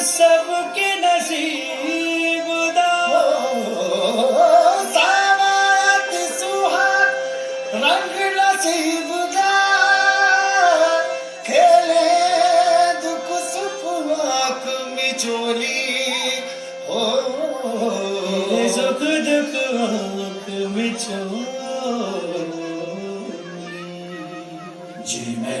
सबके नसीब दा सावत सुहाग रंग नसीब दा खेले दुख सुख आंख मिचोली हो ये सुख दुख आंख में चोली। जी मैं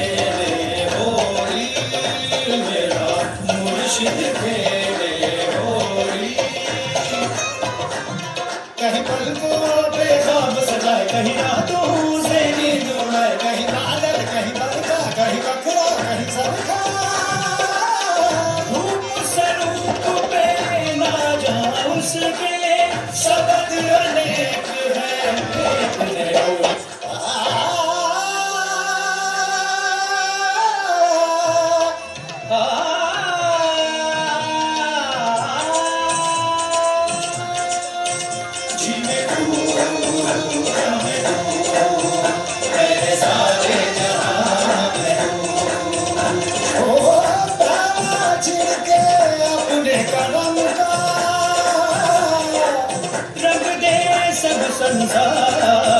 कहीं रातों से कहीं कहीं बरखा कहीं कहीं सरखा। रूप स्वरूप पे ना जा उसके संसार